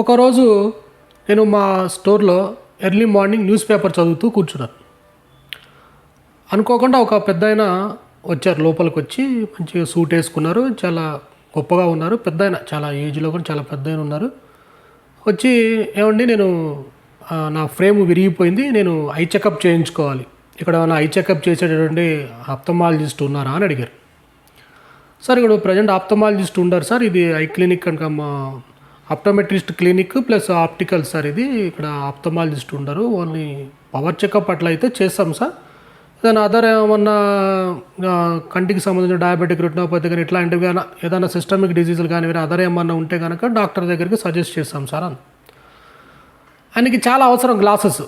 ఒకరోజు నేను మా స్టోర్లో ఎర్లీ మార్నింగ్ న్యూస్ పేపర్ చదువుతూ కూర్చున్నాను. అనుకోకుండా ఒక పెద్ద ఆయన వచ్చారు లోపలికి వచ్చి మంచిగా సూట్ వేసుకున్నారు చాలా గొప్పగా ఉన్నారు. పెద్ద ఆయన చాలా ఏజ్లో కూడా చాలా పెద్ద ఆయన ఉన్నారు. వచ్చి ఏమండి నేను నా ఫ్రేమ్ విరిగిపోయింది నేను ఐ చెకప్ చేయించుకోవాలి. ఇక్కడ నా ఐ చెకప్ చేసేటటువంటి ఆప్తమాలజిస్ట్ ఉన్నారా అని అడిగారు. సార్ ఇక్కడ ప్రజెంట్ ఆప్తమాలజిస్ట్ ఉండరు సార్ ఇది ఐ క్లినిక్ కనుక మా optometrist clinic plus optical sir ఇది. ఇక్కడ ఆప్తమాలజిస్ట్ ఉండరు. ఓన్లీ పవర్ చెకప్ అట్లా అయితే చేస్తాం సార్. ఏదైనా అదర్ ఏమన్నా కంటికి సంబంధించిన డయాబెటిక్ రెటినోపతి కానీ ఇట్లాంటివి కానీ ఏదైనా సిస్టమిక్ డిజీజులు కానీ అదర్ ఏమన్నా ఉంటే కనుక డాక్టర్ దగ్గరికి సజెస్ట్ చేస్తాం సార్ అని. ఆయనకి చాలా అవసరం గ్లాసెస్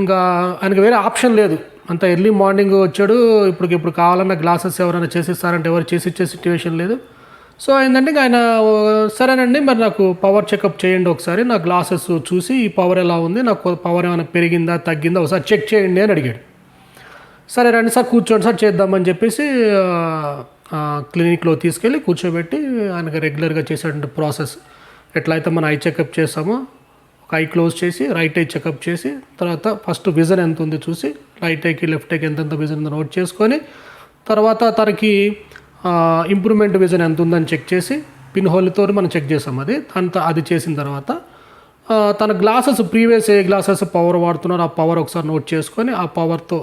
ఇంకా ఆయనకి వేరే ఆప్షన్ లేదు. అంత ఎర్లీ మార్నింగ్ వచ్చాడు ఇప్పుడు ఇప్పుడు కావాలన్న గ్లాసెస్ ఎవరైనా చేసిస్తారంటే ఎవరు చేసి ఇచ్చే సిచ్యువేషన్ లేదు. సో ఏంటంటే ఆయన సరేనండి మరి నాకు పవర్ చెకప్ చేయండి ఒకసారి. నా గ్లాసెస్ చూసి ఈ పవర్ ఎలా ఉంది నాకు పవర్ ఏమైనా పెరిగిందా తగ్గిందా ఒకసారి చెక్ చేయండి అని అడిగాడు. సరే రండి సార్ కూర్చోండి సార్ చేద్దామని చెప్పేసి క్లినిక్లో తీసుకెళ్ళి కూర్చోబెట్టి ఆయనకు రెగ్యులర్గా చేసేటువంటి ప్రాసెస్ ఎట్లయితే మనం ఐ చెకప్ చేస్తామో ఒక ఐ క్లోజ్ చేసి రైట్ ఐ చెకప్ చేసి తర్వాత ఫస్ట్ విజన్ ఎంత ఉంది చూసి రైట్ ఐకి లెఫ్ట్ ఐకి ఎంతెంత విజన్ ఉందో నోట్ చేసుకొని తర్వాత తనకి ఇంప్రూవ్మెంట్ విజన్ ఎంత ఉందని చెక్ చేసి పిన్ హోల్తో మనం చెక్ చేసాం. అది అంత అది చేసిన తర్వాత తన గ్లాసెస్ ప్రీవియస్ ఏ గ్లాసెస్ పవర్ వాడుతున్నారో ఆ పవర్ ఒకసారి నోట్ చేసుకొని ఆ పవర్తో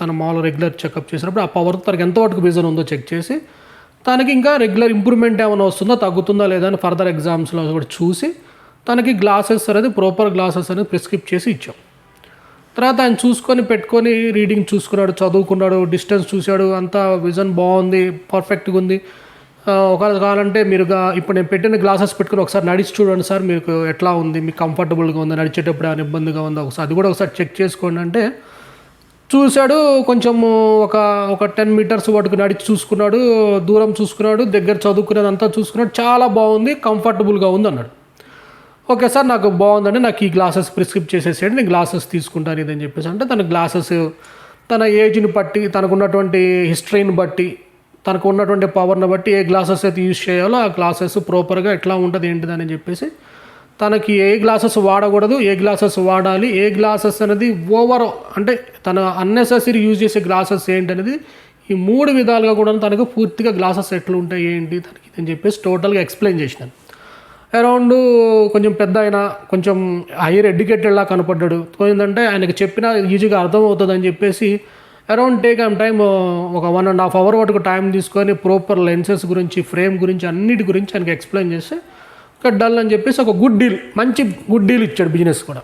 తన మామూలు రెగ్యులర్ చెకప్ చేసినప్పుడు ఆ పవర్తో తనకి ఎంతవరకు విజన్ ఉందో చెక్ చేసి తనకి ఇంకా రెగ్యులర్ ఇంప్రూవ్మెంట్ ఏమైనా వస్తుందో తగ్గుతుందా లేదా అని ఫర్దర్ ఎగ్జామ్స్లో కూడా చూసి తనకి గ్లాసెస్ అనేది ప్రాపర్ గ్లాసెస్ అనేది ప్రిస్క్రిప్ట్ చేసి ఇచ్చాం. తర్వాత ఆయన చూసుకొని పెట్టుకొని రీడింగ్ చూసుకున్నాడు చదువుకున్నాడు డిస్టెన్స్ చూశాడు అంతా విజన్ బాగుంది పర్ఫెక్ట్గా ఉంది. ఒకవేళ కావాలంటే మీరు ఇప్పుడు నేను పెట్టిన గ్లాసెస్ పెట్టుకుని ఒకసారి నడిచి చూడండి సార్ మీకు ఎట్లా ఉంది మీకు కంఫర్టబుల్గా ఉంది నడిచేటప్పుడు ఏమైనా ఇబ్బందిగా ఉందా? ఒకసారి అది కూడా ఒకసారి చెక్ చేసుకోండి అంటే చూశాడు కొంచెం ఒక ఒక టెన్ మీటర్స్ వాటికి నడిచి చూసుకున్నాడు దూరం చూసుకున్నాడు దగ్గర చదువుకునేది అంతా చూసుకున్నాడు చాలా బాగుంది కంఫర్టబుల్గా ఉంది అన్నాడు. ఓకే సార్ నాకు బాగుందండి. నాకు ఈ గ్లాసెస్ ప్రిస్క్రిప్ట్ చేసేసేయండి. నేను గ్లాసెస్ తీసుకుంటాను ఇదని చెప్పేసి. అంటే తన గ్లాసెస్ తన ఏజ్ని బట్టి తనకున్నటువంటి హిస్టరీని బట్టి తనకు ఉన్నటువంటి పవర్ని బట్టి ఏ గ్లాసెస్ అయితే యూజ్ చేయాలో ఆ గ్లాసెస్ ప్రాపర్గా ఎట్లా ఉంటుంది ఏంటిదని చెప్పేసి తనకి ఏ గ్లాసెస్ వాడకూడదు ఏ గ్లాసెస్ వాడాలి ఏ గ్లాసెస్ అనేది ఓవర్ అంటే తన అన్నెసెసరీ యూజ్ చేసే గ్లాసెస్ ఏంటి అనేది ఈ మూడు విధాలుగా కూడా తనకు పూర్తిగా గ్లాసెస్ ఎట్లా ఉంటాయి ఏంటి తనకి అని చెప్పేసి టోటల్గా ఎక్స్ప్లెయిన్ చేసినాను. అరౌండ్ కొంచెం పెద్ద ఆయన కొంచెం హైయర్ ఎడ్యుకేటెడ్లా కనపడ్డాడు. ఏంటంటే ఆయనకి చెప్పినా ఈజీగా అర్థమవుతుంది అని చెప్పేసి అరౌండ్ టేక్ ఆమ్ టైం ఒక వన్ అండ్ హాఫ్ అవర్ వరకు టైం తీసుకొని ప్రాపర్ లెన్సెస్ గురించి ఫ్రేమ్ గురించి అన్నిటి గురించి ఆయనకి ఎక్స్ప్లెయిన్ చేస్తే ఒక డల్ అని చెప్పేసి ఒక గుడ్ డీల్ మంచి గుడ్ డీల్ ఇచ్చాడు బిజినెస్ కూడా.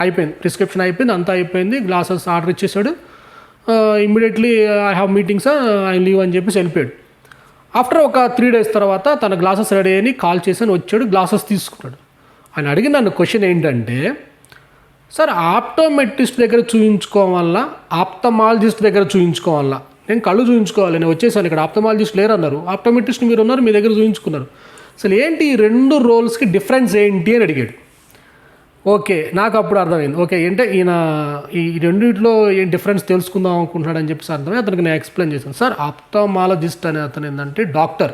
అయిపోయింది. ప్రిస్క్రిప్షన్ అయిపోయింది అంతా అయిపోయింది. గ్లాసెస్ ఆర్డర్ ఇచ్చేసాడు. Immediately I have meetings I leave అని చెప్పేసి వెళ్ళిపోయాడు. ఆఫ్టర్ ఒక త్రీ డేస్ తర్వాత తన గ్లాసెస్ రెడీ అని కాల్ చేసి వచ్చాడు గ్లాసెస్ తీసుకున్నాడు. ఆయన అడిగిన నన్ను క్వశ్చన్ ఏంటంటే సార్ ఆప్టోమెట్రిస్ట్ దగ్గర చూయించుకోవాలా? ఆప్తమాలజిస్ట్ దగ్గర చూయించుకోవాలా? నేను కళ్ళు చూయించుకోవాలి నేను వచ్చేసాను ఇక్కడ ఆప్తమాలజిస్ట్ లేరు అన్నారు ఆప్టోమెట్రిస్ట్ మీరు ఉన్నారు మీ దగ్గర చూయించుకున్నారు. అసలు ఏంటి ఈ రెండు రోల్స్కి డిఫరెన్స్ ఏంటి అని అడిగాడు. ఓకే నాకు అప్పుడు అర్థమైంది. ఓకే అంటే ఈయన ఈ రెండింటిలో ఏం డిఫరెన్స్ తెలుసుకుందాం అనుకుంటున్నాడు అని చెప్పేసి అర్థమై అతనికి నేను ఎక్స్ప్లెయిన్ చేశాను. సార్ ఆప్థమాలజిస్ట్ అనే అతను ఏంటంటే డాక్టర్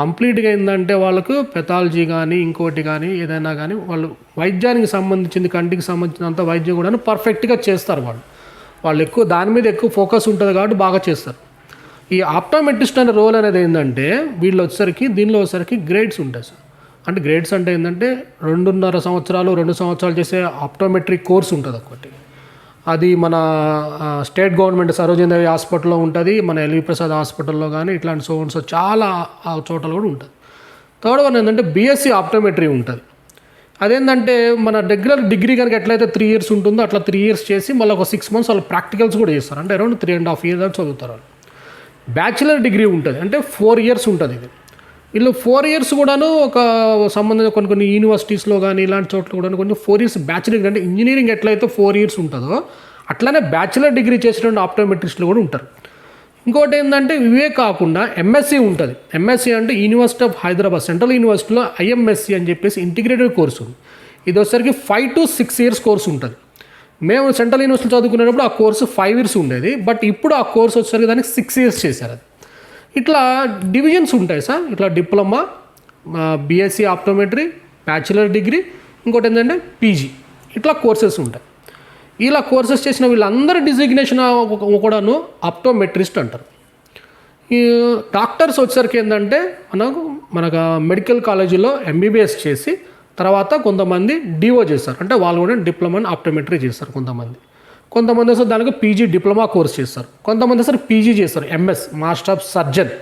కంప్లీట్గా ఏంటంటే వాళ్ళకు పెథాలజీ కానీ ఇంకోటి కానీ ఏదైనా కానీ వాళ్ళు వైద్యానికి సంబంధించింది కంటికి సంబంధించినంత వైద్యం కూడా పర్ఫెక్ట్గా చేస్తారు వాళ్ళు. వాళ్ళు ఎక్కువ దాని మీద ఎక్కువ ఫోకస్ ఉంటుంది కాబట్టి బాగా చేస్తారు. ఈ ఆప్టోమెట్రిస్ట్ అనే రోల్ అనేది ఏంటంటే వీళ్ళు వచ్చేసరికి దీనిలో వచ్చేసరికి గ్రేడ్స్ ఉంటాయి సార్. అంటే గ్రేడ్స్ అంటే ఏంటంటే రెండున్నర సంవత్సరాలు రెండు సంవత్సరాలు చేసే ఆప్టోమెట్రిక్ కోర్స్ ఉంటుంది ఒకటి అది మన స్టేట్ గవర్నమెంట్ సరోజినదేవి హాస్పిటల్లో ఉంటుంది మన ఎల్వి ప్రసాద్ హాస్పిటల్లో కానీ ఇట్లాంటి సో చాలా చోట్ల కూడా ఉంటుంది. థర్డ్ వన్ ఏంటంటే బీఎస్సీ ఆప్టోమెట్రీ ఉంటుంది. అదేంటంటే మన రెగ్యులర్ డిగ్రీ కనుక ఎట్లయితే త్రీ ఇయర్స్ ఉంటుందో అట్లా త్రీ ఇయర్స్ చేసి మళ్ళీ ఒక సిక్స్ మంత్స్ వాళ్ళు ప్రాక్టికల్స్ కూడా చేస్తారు. అంటే around three and half year అని చదువుతారు వాళ్ళు. బ్యాచిలర్ డిగ్రీ ఉంటుంది. అంటే ఫోర్ ఇయర్స్ ఉంటుంది ఇది. వీళ్ళు ఫోర్ ఇయర్స్ కూడాను ఒక సంబంధించిన కొన్ని కొన్ని యూనివర్సిటీస్లో కానీ ఇలాంటి చోట్ల కూడా కొన్ని ఫోర్ ఇయర్స్ బ్యాచిలర్ డిగ్రీ అంటే ఇంజనీరింగ్ ఎట్లయితే ఫోర్ ఇయర్స్ ఉంటుందో అట్లానే బ్యాచిలర్ డిగ్రీ చేసినటువంటి ఆప్టోమెట్రిస్టులు కూడా ఉంటారు. ఇంకోటి ఏంటంటే ఇవే కాకుండా ఎంఎస్సి ఉంటుంది. ఎంఎస్సి అంటే యూనివర్సిటీ ఆఫ్ హైదరాబాద్ సెంట్రల్ యూనివర్సిటీలో ఐఎంఎస్సి అని చెప్పేసి ఇంటిగ్రేటెడ్ కోర్సు ఉంది. ఇది వచ్చేసరికి five to six years course ఉంటుంది. మేము సెంట్రల్ యూనివర్సిటీ చదువుకునేటప్పుడు ఆ కోర్సు ఫైవ్ ఇయర్స్ ఉండేది. బట్ ఇప్పుడు ఆ కోర్స్ వచ్చేసరికి దానికి సిక్స్ ఇయర్స్ చేశారు అది. ఇట్లా డివిజన్స్ ఉంటాయి సార్. ఇట్లా diploma BSc optometry bachelor degree ఇంకోటి ఏంటంటే పీజీ ఇట్లా కోర్సెస్ ఉంటాయి. ఇలా కోర్సెస్ చేసిన వీళ్ళందరి డిజిగ్నేషన్ కూడాను ఆప్టోమెట్రిస్ట్ అంటారు. ఈ డాక్టర్స్ వచ్చేసరికి ఏంటంటే మనకు మనకు మెడికల్ కాలేజీలో ఎంబీబీఎస్ చేసి తర్వాత కొంతమంది డివో చేస్తారు. అంటే వాళ్ళు కూడా డిప్లొమా ఆప్టోమెట్రీ చేస్తారు కొంతమంది. కొంతమంది అసలు దానికి పీజీ డిప్లొమా కోర్స్ చేస్తారు. కొంతమంది అసలు పీజీ చేస్తారు ఎంఎస్ మాస్టర్ ఆఫ్ సర్జన్.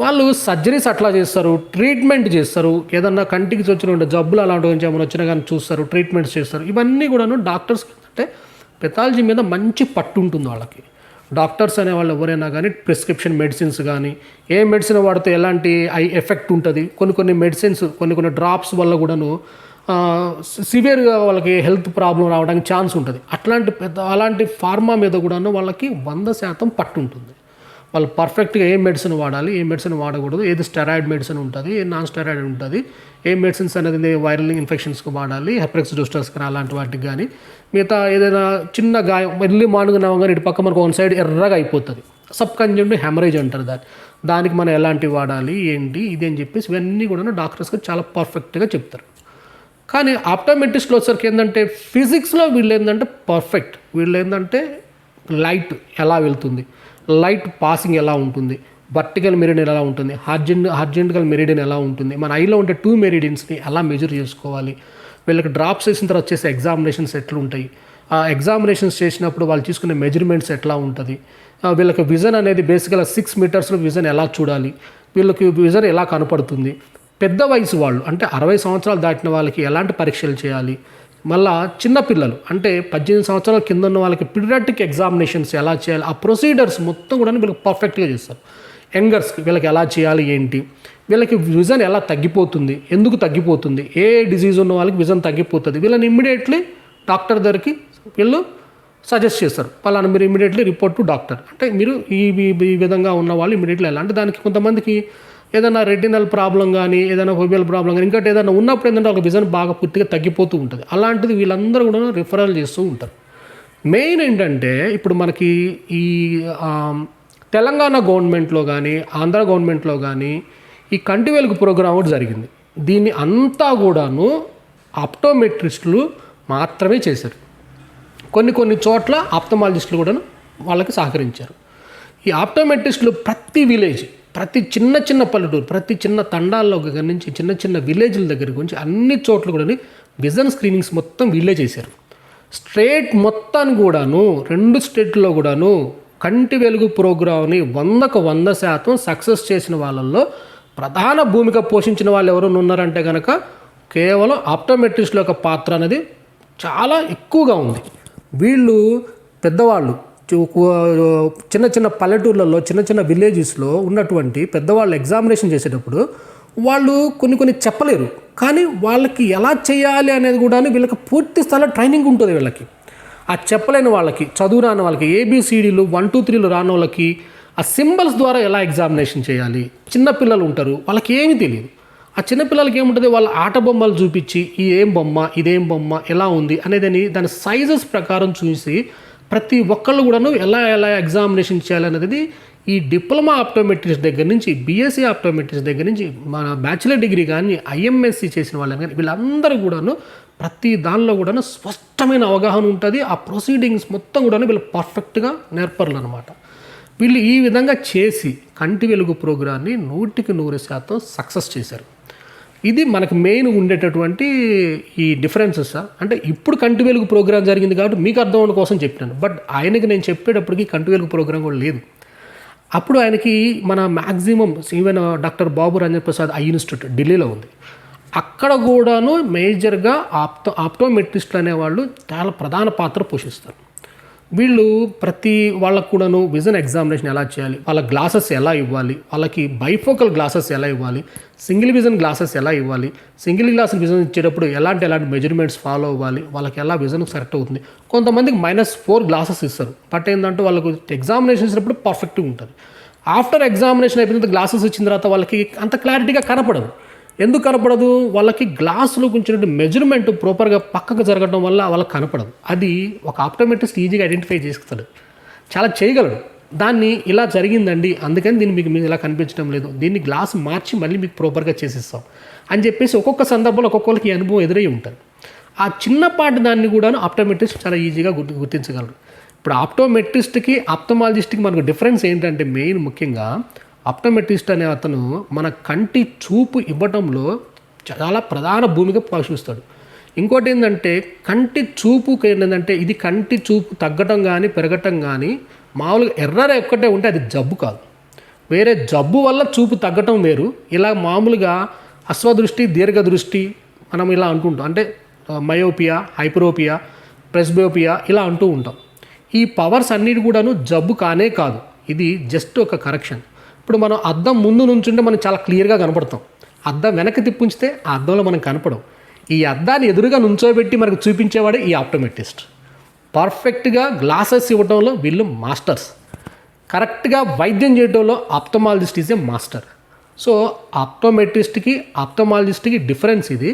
వాళ్ళు సర్జరీస్ అట్లా చేస్తారు ట్రీట్మెంట్ చేస్తారు. ఏదన్నా కంటికి వచ్చిన జబ్బులు అలాంటివి నుంచి ఏమైనా వచ్చినా కానీ చూస్తారు ట్రీట్మెంట్స్ చేస్తారు. ఇవన్నీ కూడాను డాక్టర్స్ అంటే పెథాలజీ మీద మంచి పట్టు ఉంటుంది వాళ్ళకి. డాక్టర్స్ అనే వాళ్ళు ఎవరైనా కానీ ప్రిస్క్రిప్షన్ మెడిసిన్స్ కానీ ఏ మెడిసిన్ వాడితే ఎలాంటి ఐ ఎఫెక్ట్ ఉంటుంది? కొన్ని కొన్ని మెడిసిన్స్ కొన్ని కొన్ని డ్రాప్స్ వల్ల కూడాను సివియర్గా వాళ్ళకి హెల్త్ ప్రాబ్లం రావడానికి ఛాన్స్ ఉంటుంది. అట్లాంటి పెద్ద అలాంటి ఫార్మా మీద కూడాను వాళ్ళకి వంద శాతం పట్టు ఉంటుంది వాళ్ళు పర్ఫెక్ట్గా ఏ మెడిసిన్ వాడాలి ఏ మెడిసిన్ వాడకూడదు ఏది స్టెరాయిడ్ మెడిసిన్ ఉంటుంది ఏ నాన్ స్టెరాయిడ్ ఉంటుంది ఏ మెడిసిన్స్ అనేది వైరల్ ఇన్ఫెక్షన్స్కి వాడాలి హెప్రెక్స్ డోస్టర్స్ కానీ అలాంటి వాటికి కానీ మిగతా ఏదైనా చిన్న గాయం ఎర్లీ మార్నింగ్ నవ్వగానే ఇటు పక్క మనకు వన్ సైడ్ ఎర్రగా అయిపోతుంది. సబ్ కంజెంట్ హెమరేజ్ అంటారు దాన్ని. దానికి మనం ఎలాంటివి వాడాలి ఏంటి ఇది అని చెప్పేసి ఇవన్నీ కూడా డాక్టర్స్కి చాలా పర్ఫెక్ట్గా చెప్తారు. కానీ ఆప్టోమెట్రిస్ట్లో వచ్చరికి ఏంటంటే ఫిజిక్స్లో వీళ్ళు ఏంటంటే పర్ఫెక్ట్. వీళ్ళు ఏంటంటే లైట్ ఎలా వెళ్తుంది? లైట్ పాసింగ్ ఎలా ఉంటుంది? వర్టికల్ మెరిడియన్ ఎలా ఉంటుంది? హార్జెంట్ హార్జెంటికల్ మెరిడియన్ ఎలా ఉంటుంది? మన ఐలో ఉండే టూ మెరిడియన్స్ని ఎలా మెజర్ చేసుకోవాలి? వీళ్ళకి డ్రాప్స్ చేసిన తర్వాత వచ్చేసి ఎగ్జామినేషన్స్ ఎట్లుంటాయి? ఆ ఎగ్జామినేషన్స్ చేసినప్పుడు వాళ్ళు తీసుకునే మెజర్మెంట్స్ ఎట్లా ఉంటుంది? వీళ్ళకి విజన్ అనేది బేసిక్గా సిక్స్ మీటర్స్లో విజన్ ఎలా చూడాలి? వీళ్ళకి విజన్ ఎలా కనపడుతుంది? పెద్ద వయసు వాళ్ళు అంటే అరవై సంవత్సరాలు దాటిన వాళ్ళకి ఎలాంటి పరీక్షలు చేయాలి? మళ్ళా చిన్నపిల్లలు అంటే పద్దెనిమిది సంవత్సరాల కింద ఉన్న వాళ్ళకి పీడియాటిక్ ఎగ్జామినేషన్స్ ఎలా చేయాలి? ఆ ప్రొసీడర్స్ మొత్తం కూడా వీళ్ళకి పర్ఫెక్ట్గా చేస్తారు. యంగర్స్కి వీళ్ళకి ఎలా చేయాలి ఏంటి? వీళ్ళకి విజన్ ఎలా తగ్గిపోతుంది? ఎందుకు తగ్గిపోతుంది? ఏ డిజీజ్ ఉన్న వాళ్ళకి విజన్ తగ్గిపోతుంది? వీళ్ళని ఇమ్మీడియట్లీ డాక్టర్ దగ్గరికి వీళ్ళు సజెస్ట్ చేస్తారు. పలానా మీరు ఇమీడియట్లీ రిపోర్ట్ టు డాక్టర్ అంటే మీరు ఈ విధంగా ఉన్న వాళ్ళు ఇమీడియట్లీ వెళ్ళాలి అంటే దానికి కొంతమందికి ఏదైనా రెటినల్ ప్రాబ్లం కానీ ఏదైనా ఫోబియల్ ప్రాబ్లం కానీ ఇంకోటి ఏదైనా ఉన్నప్పుడు ఏంటంటే ఒక విజన్ బాగా పూర్తిగా తగ్గిపోతూ ఉంటుంది. అలాంటిది వీళ్ళందరూ కూడా రిఫరల్ చేస్తూ ఉంటారు. మెయిన్ ఏంటంటే ఇప్పుడు మనకి ఈ తెలంగాణ గవర్నమెంట్లో కానీ ఆంధ్ర గవర్నమెంట్లో కానీ ఈ కంటి వెలుగు ప్రోగ్రాం ఒకటి జరిగింది. దీన్ని అంతా కూడాను ఆప్టోమెట్రిస్టులు మాత్రమే చేశారు. కొన్ని కొన్ని చోట్ల ఆప్తమాలజిస్టులు కూడా వాళ్ళకి సహకరించారు. ఈ ఆప్టోమెట్రిస్టులు ప్రతి విలేజ్ ప్రతి చిన్న చిన్న పల్లెటూరు ప్రతి చిన్న తండాల్లో దగ్గర నుంచి చిన్న చిన్న విలేజ్ల దగ్గర నుంచి అన్ని చోట్ల కూడా విజన్ స్క్రీనింగ్స్ మొత్తం వీళ్ళే చేశారు. స్టేట్ మొత్తాన్ని కూడాను రెండు స్టేట్లో కూడాను కంటి వెలుగు ప్రోగ్రామ్ని వందకు వంద శాతం సక్సెస్ చేసిన వాళ్ళల్లో ప్రధాన భూమిక పోషించిన వాళ్ళు ఎవరైనా ఉన్నారంటే కనుక కేవలం ఆప్టోమెట్రిస్టుల యొక్క పాత్ర అనేది చాలా ఎక్కువగా ఉంది. వీళ్ళు పెద్దవాళ్ళు చిన్న చిన్న పల్లెటూర్లలో చిన్న చిన్న విలేజెస్లో ఉన్నటువంటి పెద్దవాళ్ళు ఎగ్జామినేషన్ చేసేటప్పుడు వాళ్ళు కొన్ని కొన్ని చెప్పలేరు. కానీ వాళ్ళకి ఎలా చేయాలి అనేది కూడా వీళ్ళకి పూర్తి స్థాయిలో ట్రైనింగ్ ఉంటుంది వీళ్ళకి. ఆ చెప్పలేని వాళ్ళకి చదువు రాని వాళ్ళకి ఏబిసిడీలు వన్ టూ త్రీలు రాని వాళ్ళకి ఆ సింబల్స్ ద్వారా ఎలా ఎగ్జామినేషన్ చేయాలి? చిన్నపిల్లలు ఉంటారు వాళ్ళకి ఏమీ తెలియదు. ఆ చిన్నపిల్లలకి ఏముంటుంది? వాళ్ళ ఆట బొమ్మలు చూపించి ఈ ఏం బొమ్మ? ఇదేం బొమ్మ? ఎలా ఉంది? అనేదని దాని సైజెస్ ప్రకారం చూసి ప్రతి ఒక్కళ్ళు కూడాను ఎలా ఎలా ఎగ్జామినేషన్ చేయాలనేది ఈ డిప్లొమా ఆప్టోమెట్రిస్ట్ దగ్గర నుంచి బీఎస్సీ ఆప్టోమెట్రిస్ట్ దగ్గర నుంచి మన బ్యాచిలర్ డిగ్రీ కానీ ఐఎంఎస్సి చేసిన వాళ్ళని కానీ వీళ్ళందరూ కూడాను ప్రతి దానిలో కూడాను స్పష్టమైన అవగాహన ఉంటుంది. ఆ ప్రొసీడింగ్స్ మొత్తం కూడాను వీళ్ళు పర్ఫెక్ట్గా నేర్పర్లు అనమాట వీళ్ళు ఈ విధంగా చేసి కంటి వెలుగు ప్రోగ్రాన్ని నూటికి నూరు శాతం సక్సెస్ చేశారు. ఇది మనకు మెయిన్ ఉండేటటువంటి ఈ డిఫరెన్సెస్ అంటే ఇప్పుడు కంటి వెలుగు ప్రోగ్రామ్ జరిగింది కాబట్టి మీకు అర్థం అవడం కోసం చెప్పినాను. బట్ ఆయనకి నేను చెప్పేటప్పటికి కంటి వెలుగు ప్రోగ్రామ్ కూడా లేదు. అప్పుడు ఆయనకి మన maximum even doctor Babu Ranjan Prasad eye institute ఢిల్లీలో ఉంది. అక్కడ కూడాను మేజర్గా ఆప్టో ఆప్టోమెట్రిస్ట్లు అనేవాళ్ళు చాలా ప్రధాన పాత్ర పోషిస్తారు. వీళ్ళు ప్రతి వాళ్ళకు కూడాను విజన్ ఎగ్జామినేషన్ ఎలా చేయాలి? వాళ్ళ గ్లాసెస్ ఎలా ఇవ్వాలి? వాళ్ళకి బైఫోకల్ గ్లాసెస్ ఎలా ఇవ్వాలి? సింగిల్ విజన్ గ్లాసెస్ ఎలా ఇవ్వాలి? సింగిల్ గ్లాస్ విజన్ ఇచ్చేటప్పుడు ఎలాంటి ఎలాంటి మెజర్మెంట్స్ ఫాలో అవ్వాలి? వాళ్ళకి ఎలా విజన్ కరెక్ట్ అవుతుంది? కొంతమందికి మైనస్ ఫోర్ గ్లాసెస్ ఇస్తారు. బట్ ఏంటంటే వాళ్ళకు ఎగ్జామినేషన్ ఇచ్చినప్పుడు పర్ఫెక్ట్గా ఉంటుంది. ఆఫ్టర్ ఎగ్జామినేషన్ అయిపోయిన గ్లాసెస్ ఇచ్చిన తర్వాత వాళ్ళకి అంత క్లారిటీగా కనపడదు. ఎందుకు కనపడదు? వాళ్ళకి గ్లాసులో కొంచెం మెజర్మెంట్ ప్రాపర్గా పక్కకు జరగడం వల్ల వాళ్ళకి కనపడదు. అది ఒక ఆప్టోమెట్రిస్ట్ ఈజీగా ఐడెంటిఫై చేస్తాడు చాలా చేయగలడు. దాన్ని ఇలా జరిగిందండి అందుకని దీన్ని మీకు మీకు ఇలా కనిపించడం లేదు. దీన్ని గ్లాస్ మార్చి మళ్ళీ మీకు ప్రాపర్గా చేసిస్తాం. అని చెప్పేసి ఒక్కొక్క సందర్భంలో ఒక్కొక్కరికి అనుభవం ఎదురై ఉంటుంది ఆ చిన్నపాటి దాన్ని కూడా ఆప్టోమెట్రిస్ట్ చాలా ఈజీగా గుర్తు గుర్తించగలరు ఇప్పుడు ఆప్టోమెట్రిస్ట్కి ఆప్టమాలజిస్ట్కి మనకు డిఫరెన్స్ ఏంటంటే మెయిన్ ముఖ్యంగా అప్టమెటిస్ట్ అనే అతను మన కంటి చూపు ఇవ్వటంలో చాలా ప్రధాన భూమిక పోషిస్తాడు. ఇంకోటి ఏంటంటే కంటి చూపుకి ఏంటంటే ఇది కంటి చూపు తగ్గటం కానీ పెరగటం కానీ మామూలుగా ఎర్రర ఒక్కటే ఉంటే అది జబ్బు కాదు. వేరే జబ్బు వల్ల చూపు తగ్గటం వేరు. ఇలా మామూలుగా అశ్వదృష్టి దీర్ఘదృష్టి మనం ఇలా అంటుంటాం. అంటే మయోపియా హైపరోపియా ప్రెస్బియోపియా ఇలా అంటూ ఉంటాం. ఈ పవర్స్ అన్నిటి కూడాను జబ్బు కానే కాదు. ఇది జస్ట్ ఒక కరెక్షన్. ఇప్పుడు మనం అద్దం ముందు నుంచుంటే మనం చాలా క్లియర్గా కనపడతాం. అద్దం వెనక్కి తిప్పుంచితే ఆ అద్దంలో మనం కనపడం ఈ అద్దాన్ని ఎదురుగా నుంచోబెట్టి మనకు చూపించేవాడే ఈ ఆప్టోమెటిస్ట్ పర్ఫెక్ట్గా గ్లాసెస్ ఇవ్వడంలో వీళ్ళు మాస్టర్స్. కరెక్ట్గా వైద్యం చేయడంలో ophthalmologist is a master. So ఆప్టోమెట్రిస్ట్కి ఆప్టమాలజిస్ట్కి డిఫరెన్స్ ఇది.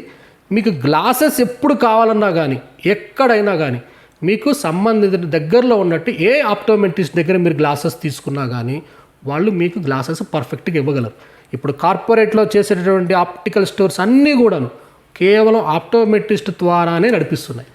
మీకు గ్లాసెస్ ఎప్పుడు కావాలన్నా కానీ ఎక్కడైనా కానీ మీకు సంబంధిత దగ్గరలో ఉన్నట్టు ఏ ఆప్టోమెట్రిస్ట్ దగ్గర మీరు గ్లాసెస్ తీసుకున్నా కానీ వాళ్ళు మీకు గ్లాసెస్ పర్ఫెక్ట్గా ఇవ్వగలరు. ఇప్పుడు కార్పొరేట్లో చేసేటటువంటి ఆప్టికల్ స్టోర్స్ అన్నీ కూడాను కేవలం ఆప్టోమెట్రిస్ట్ ద్వారానే నడిపిస్తున్నాయి.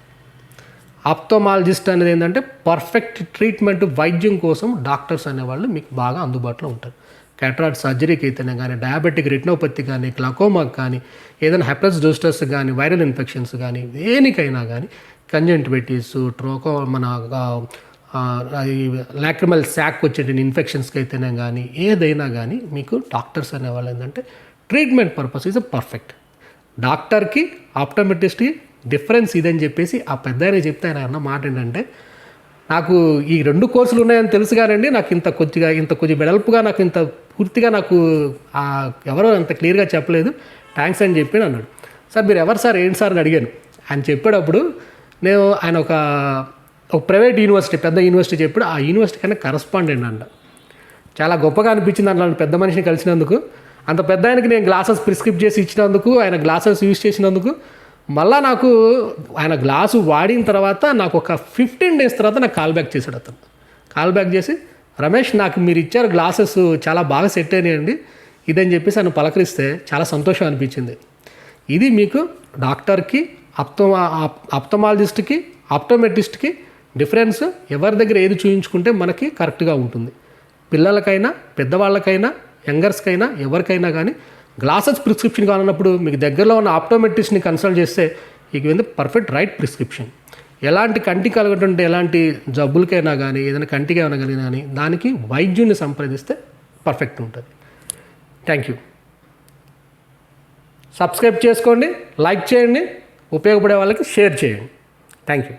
ఆప్టోమాలజిస్ట్ అనేది ఏంటంటే పర్ఫెక్ట్ ట్రీట్మెంట్ వైద్యం కోసం డాక్టర్స్ అనేవాళ్ళు మీకు బాగా అందుబాటులో ఉంటారు. క్యాటరాట్ సర్జరీకి అయితేనే కానీ డయాబెటిక్ రెటినోపతి కానీ గ్లకోమాకి కానీ ఏదైనా హెప్రస్ డోస్టర్స్ కానీ వైరల్ ఇన్ఫెక్షన్స్ కానీ దేనికైనా కానీ కంజంటివిటీస్ ట్రోకో మన లాక్రిమల్ శాక్ వచ్చేటువంటి ఇన్ఫెక్షన్స్కి అయితేనే కానీ ఏదైనా కానీ మీకు డాక్టర్స్ అనేవాళ్ళు ఏంటంటే ట్రీట్మెంట్ పర్పస్ ఈజ్ పర్ఫెక్ట్. డాక్టర్కి ఆప్టోమెటిస్ట్కి డిఫరెన్స్ ఇదని చెప్పేసి ఆ పెద్ద ఆయన చెప్తే ఆయన అన్న మాట ఏంటంటే నాకు ఈ రెండు కోర్సులు ఉన్నాయని తెలుసు కానండి నాకు ఇంత కొద్దిగా ఇంత కొద్ది వెడల్పుగా నాకు ఇంత పూర్తిగా నాకు ఎవరో అంత క్లియర్గా చెప్పలేదు థ్యాంక్స్ అని చెప్పి అన్నాడు. సార్ మీరు ఎవరు సార్? ఏంటి సార్? అని అడిగాను. ఆయన చెప్పేటప్పుడు నేను ఆయన ఒక ఒక ప్రైవేట్ యూనివర్సిటీ పెద్ద యూనివర్సిటీ చెప్పాడు ఆ యూనివర్సిటీ కన్నా కరస్పాండెంట్ అంట. చాలా గొప్పగా అనిపించింది అట్లాంటి పెద్ద మనిషిని కలిసినందుకు. అంత పెద్ద ఆయనకి నేను గ్లాసెస్ ప్రిస్క్రిప్ట్ చేసి ఇచ్చినందుకు ఆయన గ్లాసెస్ యూజ్ చేసినందుకు. మళ్ళీ నాకు ఆయన గ్లాసు వాడిన తర్వాత నాకు ఒక ఫిఫ్టీన్ డేస్ తర్వాత నాకు కాల్ బ్యాక్ చేశాడు అతను. కాల్ బ్యాక్ చేసి రమేష్ నాకు మీరు ఇచ్చారు గ్లాసెస్ చాలా బాగా సెట్ అయినాయండి. ఇదని చెప్పేసి ఆయన పలకరిస్తే చాలా సంతోషం అనిపించింది. ఇది మీకు డాక్టర్కి అప్తమా అప్తమాలజిస్ట్కి ఆప్టోమెట్రిస్ట్కి డిఫరెన్స్ ఎవరి దగ్గర ఏది చూయించుకుంటే మనకి కరెక్ట్గా ఉంటుంది. పిల్లలకైనా పెద్దవాళ్ళకైనా యంగర్స్కైనా ఎవరికైనా కానీ గ్లాసెస్ ప్రిస్క్రిప్షన్ కానున్నప్పుడు మీకు దగ్గరలో ఉన్న ఆప్టోమెట్రిస్ట్ని కన్సల్ట్ చేస్తే ఇక వింది పర్ఫెక్ట్ రైట్ ప్రిస్క్రిప్షన్. ఎలాంటి కంటి కలగటువంటి ఎలాంటి జబ్బులకైనా కానీ ఏదైనా కంటికి ఏమైనా కానీ కానీ దానికి వైద్యుని సంప్రదిస్తే పర్ఫెక్ట్ ఉంటుంది. Thank you. సబ్స్క్రైబ్ చేసుకోండి లైక్ చేయండి ఉపయోగపడే వాళ్ళకి షేర్ చేయండి. Thank you.